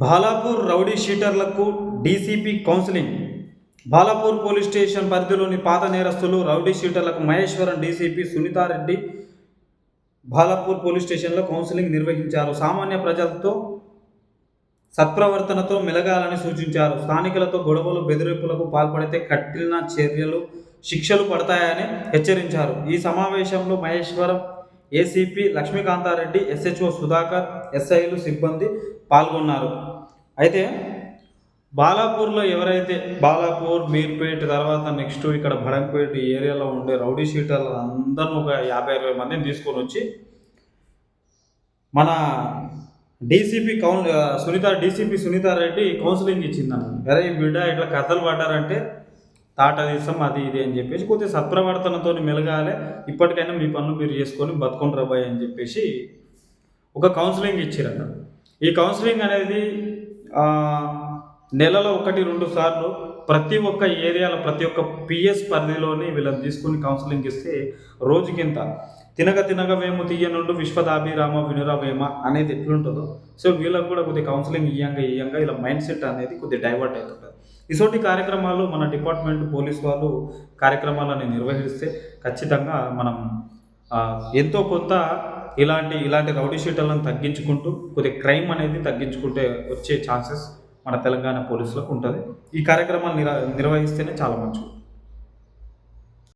Balapur rowdy షీటర్లకు DCP counselling. Balapur police station పరిధిలోని పాత నేరస్తులు రౌడీ షీటర్లకు మహేశ్వరం డీసీపీ సునీతారెడ్డి బాలాపూర్ పోలీస్ స్టేషన్లో కౌన్సిలింగ్ నిర్వహించారు. సామాన్య ప్రజలతో సత్ప్రవర్తనతో మెలగాలని సూచించారు. స్థానికులతో గొడవలు బెదిరింపులకు పాల్పడితే కఠిన చర్యలు శిక్షలు పడతాయని హెచ్చరించారు. ఈ సమావేశంలో మహేశ్వరం ఏసీపీ లక్ష్మీకాంతారెడ్డి ఎస్హెచ్ఓ సుధాకర్ ఎస్ఐలు సిబ్బంది పాల్గొన్నారు. అయితే బాలాపూర్లో ఎవరైతే బాలాపూర్ మీర్పేట్ తర్వాత నెక్స్ట్ ఇక్కడ భడంపేట ఏరియాలో ఉండే రౌడీ షీటర్లు అందరూ ఒక యాభై అరవై మందిని తీసుకొని వచ్చి మన డీసీపీ కౌన్ సునీత డీసీపీ సునీతారెడ్డి కౌన్సిలింగ్ ఇచ్చిందన్న అరే బిడ్డ ఇట్లా కథలు పడ్డారంటే తాట తీస్తాం అది ఇది అని చెప్పేసి కొద్దిగా సత్ప్రవర్తనతో మెలగాలి. ఇప్పటికైనా మీ పనులు మీరు చేసుకొని బతుకొని రబ్బాయి అని చెప్పేసి ఒక కౌన్సిలింగ్ ఇచ్చారట. ఈ కౌన్సిలింగ్ అనేది నెలలో ఒకటి రెండు సార్లు ప్రతి ఒక్క ఏరియాలో ప్రతి ఒక్క పిఎస్ పరిధిలోని వీళ్ళని తీసుకుని కౌన్సిలింగ్ ఇస్తే రోజుకింత తినగ తినగ వేము తీయనుండు విశ్వదాభిరామ వినురవేమ అనేది ఎట్లుంటుందో. సో వీళ్ళకి కూడా కొద్దిగా కౌన్సిలింగ్ ఇయ్యంగా ఇయ్యంగా ఇలా మైండ్ సెట్ అనేది కొద్దిగా డైవర్ట్ అవుతుంటుంది. ఇటువంటి కార్యక్రమాలు మన డిపార్ట్మెంట్ పోలీస్ వాళ్ళు కార్యక్రమాలను నిర్వహిస్తే ఖచ్చితంగా మనం ఎంతో కొంత ఇలాంటి ఇలాంటి రౌడీ షీటర్లను తగ్గించుకుంటూ కొద్దిగా క్రైమ్ అనేది తగ్గించుకుంటే వచ్చే ఛాన్సెస్ మన తెలంగాణ పోలీసులకు ఉంటుంది. ఈ కార్యక్రమాలు నిర్వహిస్తేనే చాలా మంచిది.